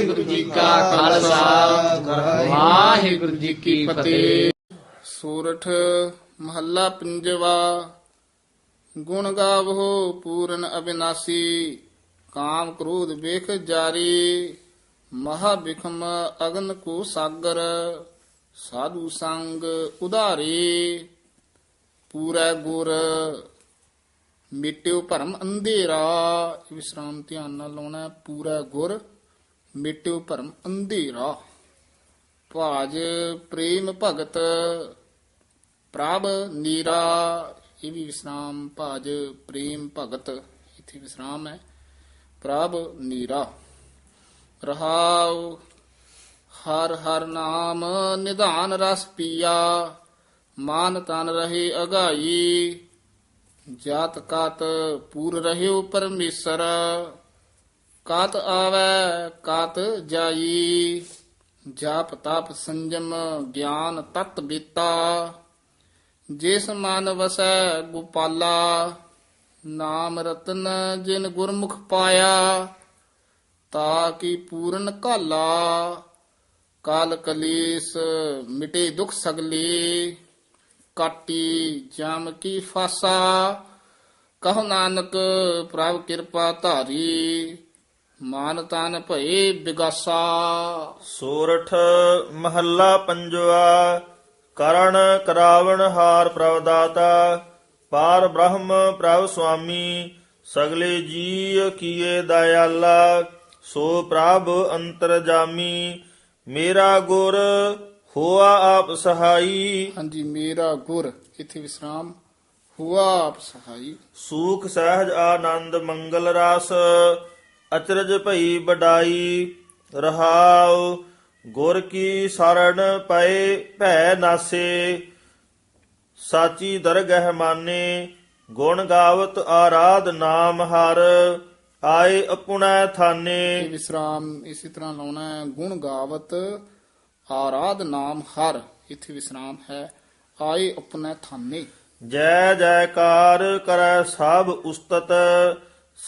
ਵਾਹਿਗੁਰੂ ਜੀ ਕਾ ਖਾਲਸਾ। ਵਾਹਿਗੁਰੂ ਜੀ ਕੀ ਫਤਿਹ। ਸੂਰਠ ਮਹੱਲਾ ਪੰਜਵਾ, ਗੁਣ ਗਾਵੋ ਪੂਰਨ ਅਬਿਨਾਸੀ, ਕਾਮ ਕ੍ਰੋਧ ਵੇਖ ਜਾਰੀ ਮਹਾ ਬਿਖਮ ਅਗਨ ਕੋ ਸਾਗਰ, ਸਾਧੂ ਸੰਗ ਉਧਾਰੇ। ਪੂਰਾ ਗੁਰ, ਮਿਟਿਓ ਭਰਮ ਅੰਧੇਰਾ। ਵਿਸਰਾਮ ਧਿਆਨ ਨਾਲ ਲਾਉਣਾ ਪੂਰਾ ਗੁਰ ਮਿਟਿਓ ਭਰਮ ਅੰਧੇਰਾ। ਭਾਜ ਪ੍ਰੇਮ ਭਗਤ ਪ੍ਰਭ ਨੀਰਾ। ਇਹ ਵੀ ਵਿਸਰਾਮ ਭਾਜ ਪ੍ਰੇਮ ਭਗਤ। ਇੱਥੇ ਵਿਸਰਾਮ ਹੈ। ਪ੍ਰਭ ਨੀਰਾ। ਰਹਾਉ, ਹਰ ਹਰ ਨਾਮ ਨਿਧਾਨ ਰਸ ਪੀਆ। ਮਾਨ ਤਨ ਰਹੇ ਅਗਾਈ। ਜਾਤ ਕਾਤ ਪੂਰ ਰਹਿਓ ਪਰਮੇਸ਼ਰ। ਕਾਤ ਆਵੈ, ਕਾਤ ਜਾਈ, ਜਾਪ ਤਪ ਸੰਜਮ ਗਿਆਨ ਤਤ ਬੀਤਾ। ਜਿਸ ਮਨ ਵਸੈ ਗੋਪਾਲਾ, ਨਾਮ ਰਤਨ ਜਿਨ ਗੁਰਮੁਖ ਪਾਇਆ, ਤਾ ਕੀ ਪੂਰਨ ਕਾਲਾ ਕਾਲ ਕਲੇਸ਼ ਮਿਟੇ ਦੁਖ ਸਗਲੇ, ਕਾਟੀ ਜਮ ਕੀ ਫਾਸਾ। ਕਹ ਨਾਨਕ ਪ੍ਰਭ ਕਿਰਪਾ ਧਾਰੀ ਮਾਨ ਤਨ ਭਏ ਬਿਗਾਸਾ। ਸੋਰਠ ਮਹੱਲਾ ਪੰਜਵਾ ਕਰਣ ਕਰਾਵਣ ਹਾਰ ਪ੍ਰਭ ਦਾਤਾ ਪਾਰ ਬ੍ਰਹਮ ਪ੍ਰਭ ਸੁਆਮੀ ਸਗਲੇ ਜੀ ਕੀਏ ਦਇਆਲਾ ਸੋ ਪ੍ਰਭ ਅੰਤਰਜਾਮੀ ਮੇਰਾ ਗੁਰ ਹੋਆ ਆਪ ਸਹਾਈ। ਹਾਂਜੀ ਮੇਰਾ ਗੁਰ ਇੱਥੇ ਵਿਸਰਾਮ ਹੁਆ ਆਪ ਸਹਾਈ। ਸੂਖ ਸਹਿਜ ਆਨੰਦ ਮੰਗਲ ਰਸ ਅਚਰਜ ਭਈ ਬਡਾਈ ਰਹਾਉ ਗੁਰ ਕੀ ਸਰਣ ਪਏ ਭੈ ਨਾਸੇ ਸਾਚੀ ਦਰਗਹਿ ਮਾਨੇ ਗੁਣ ਗਾਵਤ ਆਰਾਧ ਨਾਮ ਹਰ ਆਏ ਅਪੁਣੈ ਥਾਨੇ। ਵਿਸਰਾਮ ਇਸੇ ਤਰ੍ਹਾਂ ਲਾਉਣਾ ਹੈ ਗੁਣ ਗਾਵਤ ਆਰਾਧ ਨਾਮ ਹਰ ਇੱਥੇ ਵਿਸਰਾਮ ਹੈ ਆਏ ਆਪਣੇ ਥਾਨੇ। ਜੈ ਜੈਕਾਰ ਕਰੈ ਸਭ ਉਸਤਤ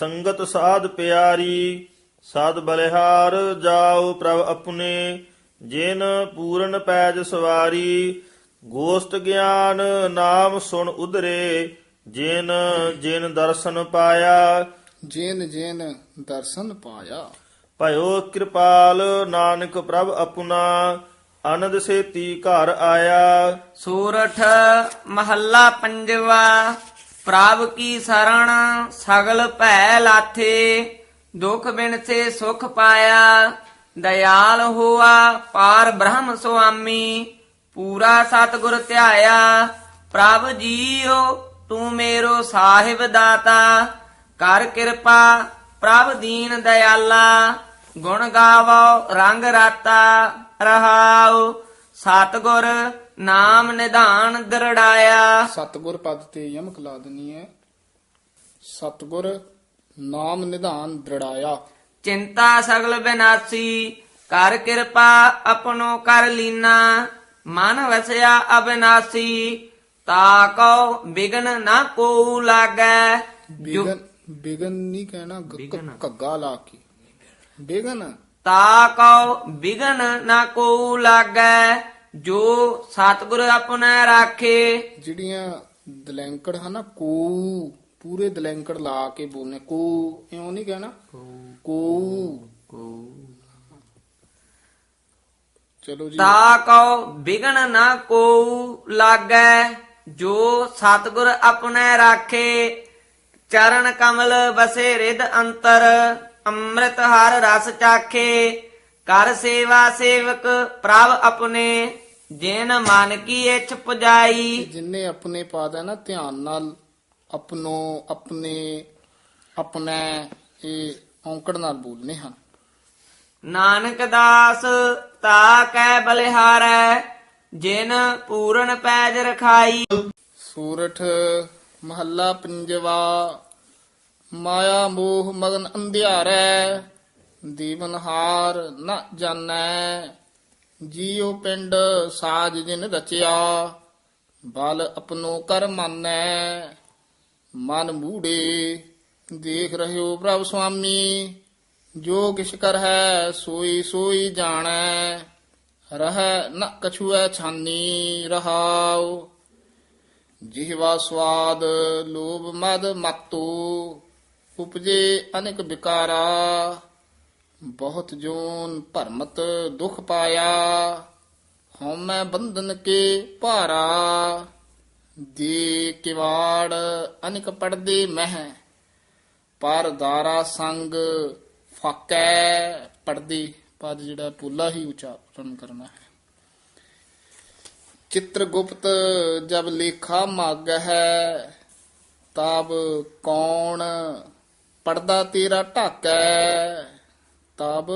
ਸੰਗਤ ਸਾਧ ਪਿਆਰੀ ਸਾਧ ਬਲਿਹਾਰ ਜਾਉ ਪ੍ਰਭ ਆਪਣੇ ਜਿਨ ਪੂਰਨ ਪੈਜ ਸਵਾਰੀ ਗੋਸ਼ਟ ਗਿਆਨ ਨਾਮ ਸੁਣ ਉਧਰੇ ਜਿਨ ਜਿਨ ਦਰਸ਼ਨ ਪਾਇਆ। ਜਿਨ ਜਿਨ ਦਰਸ਼ਨ ਪਾਇਆ। ਭਇਓ ਕਿਰਪਾਲ ਨਾਨਕ ਪ੍ਰਭ ਆਪਣਾ ਅਨੰਦ ਸੇਤੀ ਘਰ ਆਇਆ। ਸੂਰਠ ਮਹੱਲਾ ਪੰਜਵਾ। ਪ੍ਰਭ ਕੀ ਸਰਣ ਸਗਲ ਭੈ ਲਾਥੇ, ਦੁਖ ਬਿਨ ਸੇ ਸੁਖ ਪਾਇਆ, ਦਇਆਲ ਹੋਆ ਪਾਰ ਬ੍ਰਹਮ ਸੁਆਮੀ, ਪੂਰਾ ਸਤਿਗੁਰ ਧਿਆਇਆ, ਪ੍ਰਭ ਜੀਓ ਤੂੰ ਮੇਰੋ ਸਾਹਿਬ ਦਾਤਾ, ਕਰ ਕਿਰਪਾ ਪ੍ਰਭ ਦੀਨ ਦਇਆਲਾ, ਗੁਣ ਗਾਵੋ ਰੰਗ ਰਾਤਾ ਰਹਾਉ, ਸਤਿਗੁਰ ਨਾਮ ਨਿਧਾਨ ਦਰੜਾਇਆ। ਸਤਗੁਰ ਪਦ ਤੇ ਯਮਕ ਲਾ ਦਨੀ ਹੈ ਸਤਗੁਰ ਨਾਮ ਨਿਧਾਨ ਦ੍ਰਿੜਾਇਆ। ਚਿੰਤਾ ਸਗਲ ਬਿਨਾਸੀ ਕਰ ਕਿਰਪਾ ਆਪਣੋ ਕਰ ਲੀਨਾ। ਮਨ ਵਸਿਆ ਅਬਿਨਾਸੀ ਤਾ ਕਉ ਬਿਗਨ ਨਾ ਕੋ ਲਾਗੈ। ਬਿਗਨ ਬਿਗਨ ਨਹੀਂ ਕਹਿਣਾ ਕ- ਘੱਗਾ ਲਾ ਕੇ। ਬਿਗਨ। ਤਾ ਕਉ ਬਿਗਨ ਨਾ ਕੋ ਲਾਗੈ। ਜੋ ਸਤਿਗੁਰ ਆਪਣਾ ਰਾਖੇ। ਜਿਹੜੀਆਂ ਦਲੈਂਕੜ ਹਨ ਨਾ ਕੋ ਪੂਰੇ ਦਲੈਂਕੜ ਲਾ ਕੇ ਬੋਲਨੇ। ਕੋ ਇਉਂ ਨਹੀਂ ਕਹਿਣਾ। ਕੋ ਚਲੋ ਜੀ। ਤਾ ਕਉ ਬਿਗਨ ਨਾ ਕੋ ਲਾਗੈ ਜੋ ਸਤਿਗੁਰ ਆਪਣੇ ਰਾਖੇ। ਚਰਨ ਕਮਲ ਵਸੇ ਰਿਦ ਅੰਤਰ ਅੰਮ੍ਰਿਤ ਹਰ ਰਸ ਚਾਖੇ। ਕਰ ਸੇਵਾ ਸੇਵਕ ਪ੍ਰਭ ਆਪਣੇ। ਜਿਨ ਮਨ ਕੀ ਇਛ ਪੁਜਾਈ ਜਿਨਨੇ ਆਪਣੇ ਪਾਦ ਹੈ ਨਾ ਧਿਆਨ ਨਾਲ ਆਪਣੋ ਆਪਣੇ ਆਪਣਾ ਇਹ ਔਂਕੜ ਨਾਲ ਬੋਲਨੇ ਹਨ ਨਾਨਕ ਦਾਸ ਤਾ ਕੈ ਬਲਿਹਾਰੈ ਜਿਨ ਪੂਰਨ ਪੈਜ ਰਖਾਈ। ਸੂਰਠ ਮਹੱਲਾ ਪੰਜਵਾ ਮਾਇਆ ਮੋਹ ਮਗਨ ਅੰਧਿਆਰੈ ਦੀਵਨਹਾਰ ਨ ਜਾਣੈ। ਜੀਉ ਪਿੰਡ ਸਾਜ ਜਿਨ ਰਚਿਆ, ਬਲ ਆਪਣੋ ਕਰ ਮਾਨੈ। ਮਨ ਮੂੜੇ ਦੇਖ ਰਹਿਓ ਪ੍ਰਭ ਸੁਆਮੀ, ਜੋ ਕਿਛ ਕਰ ਹੈ ਸੋਈ ਸੋਈ ਜਾਣੈ। ਰਹਿ ਨ ਕਛੁਐ ਛਾਨੀ ਰਹਾਉ। ਜਿਹਵਾ ਸਵਾਦ ਲੋਭ ਮਦ ਮਤੂ, ਉਪਜੇ ਅਨੇਕ ਵਿਕਾਰਾ ਬਹੁਤ ਜੋਨ ਭਰਮਤ ਦੁਖ ਪਾਇਆ ਹਉਮੈ ਬੰਧਨ ਕੇ ਭਾਰਾ। ਦੇ ਕਿਵਾੜ ਅਨੇਕ ਪੜਦੇ ਮਹਿ, ਪਰ ਦਾਰਾ ਸੰਗ ਫਾਕੈ ਪੜਦੀ ਪਦ ਜਿਹੜਾ ਪੂਲਾ ਹੀ ਉਚਾਰਨ ਕਰਨਾ ਹੈ। ਚਿਤ੍ਰਗੁਪਤ ਜਬ ਲੇਖਾ ਮੱਗ ਹੈ ਤਬ ਕੌਣ ਪੜਦਾ ਤੇਰਾ ਢਾਕੈ। ਤਬ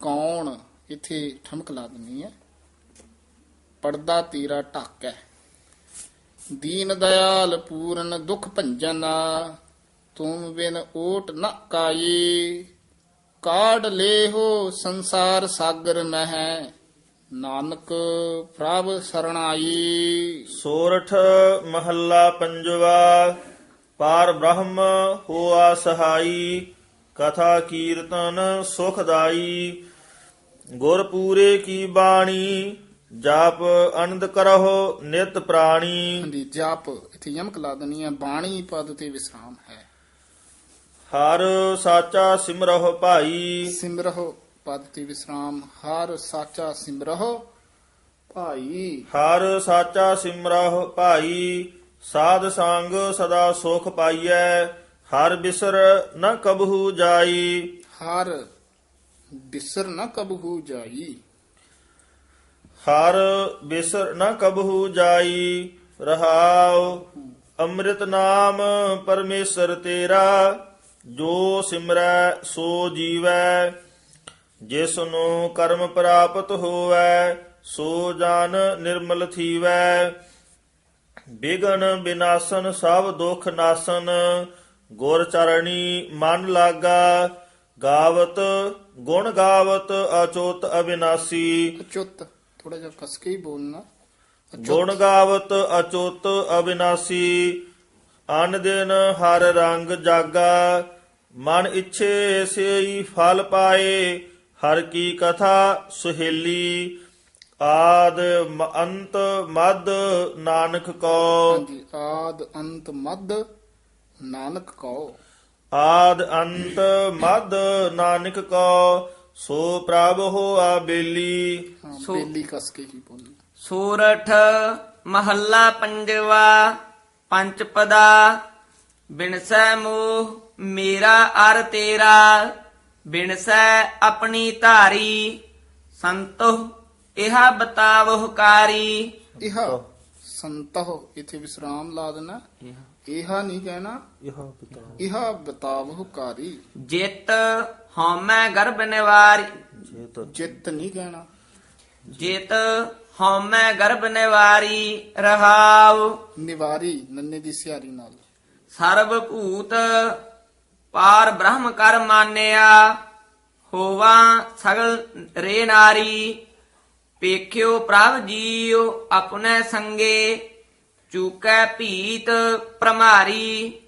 ਕੌਣ? ਇਥੇ ਠਮਕ ਲਾ ਦਿੰਨੀ ਹੈ ਪੜਦਾ ਤੀਰਾ ਢਾਕੈ ਦੀਨ ਦਇਆਲ ਪੂਰਨ ਦੁਖ ਭੰਜਨ, ਤੁਮ ਬਿਨ ਓਟ ਨ ਕਾਈ ਕਾੜ ਲੇਹੋ ਸੰਸਾਰ ਸਾਗਰ ਮਹਿ, ਨਾਨਕ ਪ੍ਰਭ ਸਰਣਾਈ ਸੋਰਠ ਮਹੱਲਾ ਪੰਜਵਾ, ਪਾਰ ਬ੍ਰਹਮ ਹੋਆ ਸਹਾਈ। ਕਥਾ ਕੀਰਤਨ ਸੁਖਦਾਈ ਗੁਰ ਪੂਰੇ ਕੀ ਬਾਣੀ ਜਾਪ ਅਨੰਦ ਕਰਹੁ ਨਿਤ ਪ੍ਰਾਣੀ। ਹਾਂਜੀ ਜਾਪ ਇਥੇ ਯਮਕ ਲਾ ਦਨੀ ਹੈ ਬਾਣੀ ਪਦ ਤੇ ਵਿਸਰਾਮ ਹੈ। ਹਰ ਸਾਚਾ ਸਿਮਰਹੁ ਭਾਈ। ਸਿਮਰਹੁ ਪਦ ਤੇ ਵਿਸਰਾਮ ਹਰ ਸਾਚਾ ਸਿਮਰਹੁ ਭਾਈ। ਹਰ ਸਾਚਾ ਸਿਮਰਹੁ ਭਾਈ ਸਾਧ ਸੰਗ ਸਦਾ ਸੁਖ ਪਾਈਐ। ਹਰ ਬਿਸਰ ਨ ਕਬਹੂ ਜਾਈ। ਹਰ ਬਿਸਰ ਨ ਕਬਹੂ ਜਾਈ। ਹਰ ਬਿਸਰ ਨ ਕਬਹੂ ਜਾਈ। ਰਹਾਉ ਅੰਮ੍ਰਿਤ ਨਾਮ ਪਰਮੇਸ਼ਰ ਤੇਰਾ ਜੋ ਸਿਮਰੈ ਸੋ ਜੀਵੈ। ਜਿਸ ਨੂੰ ਕਰਮ ਪ੍ਰਾਪਤ ਹੋਵੈ ਸੋ ਜਨ ਨਿਰਮਲ ਥੀਵੈ। ਬਿਗਨ ਬਿਨਾਸਨ ਸਭ ਦੁਖ ਨਾਸਨ ਗੁਰ ਚਰਣੀ ਮਨ ਲਾਗਾ ਗਾਵਤ ਗੁਣ ਗਾਵਤ ਅਚੋਤ ਅਬਿਨਾਸੀ। ਅਚੁੱਤ ਥੋੜਾ ਜਿਹਾ ਕਸ ਕੇ ਹੀ ਬੋਲਣਾ। ਗੁਣ ਗਾਵਤ ਅਚੁੱਤ ਅਬਿਨਾਸੀ। ਅਨ ਦਿਨ ਹਰ ਰੰਗ ਜਾਗਾ ਮਨ ਇੱਛੇ ਸੇਈ ਫਲ ਪਾਏ ਹਰ ਕੀ ਕਥਾ ਸੁਹੇਲੀ। ਆਦ ਅੰਤ ਮਦ ਨਾਨਕ ਕੋ। ਆਦ ਅੰਤ ਮਦ ਨਾਨਕ ਕਉ। ਆਦ ਅੰਤ ਮਦ ਨਾਨਕ ਕੋ ਸੋ ਪ੍ਰਭ ਹੋਆ ਬੇਲੀ। ਹਾਂ, ਸੋ- ਬੇਲੀ ਕਸ ਕੇ ਹੀ ਬੋਲਣਾ ਸੂਰਠ ਮਹੱਲਾ ਪੰਜਵਾ ਪੰਚ ਪਦਾ ਬਿਨਸੈ ਮੋਹ ਮੇਰਾ ਅਰ ਤੇਰਾ ਬਿਨਸੈ ਆਪਣੀ ਧਾਰੀ ਸੰਤੋ ਇਹਾ ਬਤਾਵਹੁ ਕਾਰੀ। ਇਹ ਸੰਤਹ ਇਥੇ ਵਿਸਰਾਮ ਲਾ ਦੇਣਾ। ਇਹਾ ਨਹੀਂ ਕਹਿਣਾ। ਇਹ ਬਤਾਵਹੁ ਕਾਰੀ ਜਿਤ ਹਉਮੈ ਗਰਭ ਨਿਵਾਰੀ। ਜਿੱਤ। ਨਹੀਂ ਕਹਿਣਾ। ਜਿਤ ਹਉਮੈ ਗਰਭ ਨਿਵਾਰੀ ਰਹਾਉ। ਨਿਵਾਰੀ ਨੰਨੇ ਦੀ ਸਿਆਰੀ ਨਾਲ। ਸਰਬ ਭੂਤ ਪਾਰ ਬ੍ਰਹਮ ਕਰ ਮਾਨਿਆ। ਹੋਵਾ ਸਗਲ ਰੇ ਨਾਰੀ। ਪੇਖਿਓ ਪ੍ਰਭ ਜੀਉ ਆਪਣੇ ਸੰਗੇ। ਚੂਕੈ ਭੀਤ ਪ੍ਰਮਾਰੀ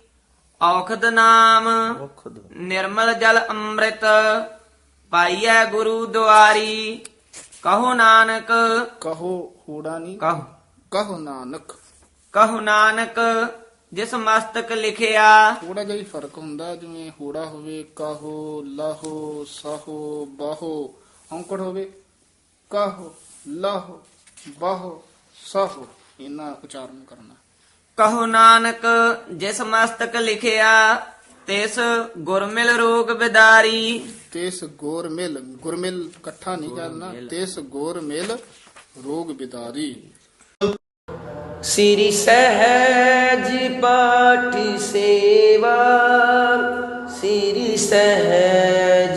ਔਖਦ ਨਾਮ ਨਿਰਮਲ ਜਲ ਅੰਮ੍ਰਿਤ ਪਾਈਐ ਗੁਰੂ ਦੁਆਰੀ। ਕਹੋ ਨਾਨਕ ਕਹੋ ਹੋੜਾ ਨਹੀਂ ਕਹੋ। ਕਹੋ ਨਾਨਕ। ਕਹੋ ਨਾਨਕ ਜਿਸ ਮਸਤਕ ਲਿਖਿਆ। ਥੋੜਾ ਜਿਹਾ ਹੀ ਫ਼ਰਕ ਹੁੰਦਾ ਜਿਵੇਂ ਹੋੜਾ ਹੋਵੇ ਕਹੋ ਲਹੋ ਸਹੋ ਬਹੋ ਔਂਕੜ ਹੋਵੇ ਕਹੋ ਲਹੋ ਬਹੋ ਸਹੋ। ਇਹਨਾਂ ਉਚਾਰਨ ਕਰਨਾ। ਕਹੋ ਨਾਨਕ ਜਿਸ ਮਸਤਕ ਲਿਖਿਆ ਤਿਸ ਗੁਰਮਿਲ ਰੋਗ ਬਿਦਾਰੀ। ਤਿਸ ਗੋਰ ਮਿਲ ਗੁਰਮਿਲ ਇਕੱਠਾ ਨਹੀਂ ਕਰਨਾ ਤਿਸ ਗੋਰ ਮਿਲ ਰੋਗ ਬਿਦਾਰੀ। ਸ੍ਰੀ ਸਹਿਜ ਪਾਠ ਸੇਵਾ ਸ੍ਰੀ ਸਹਿਜ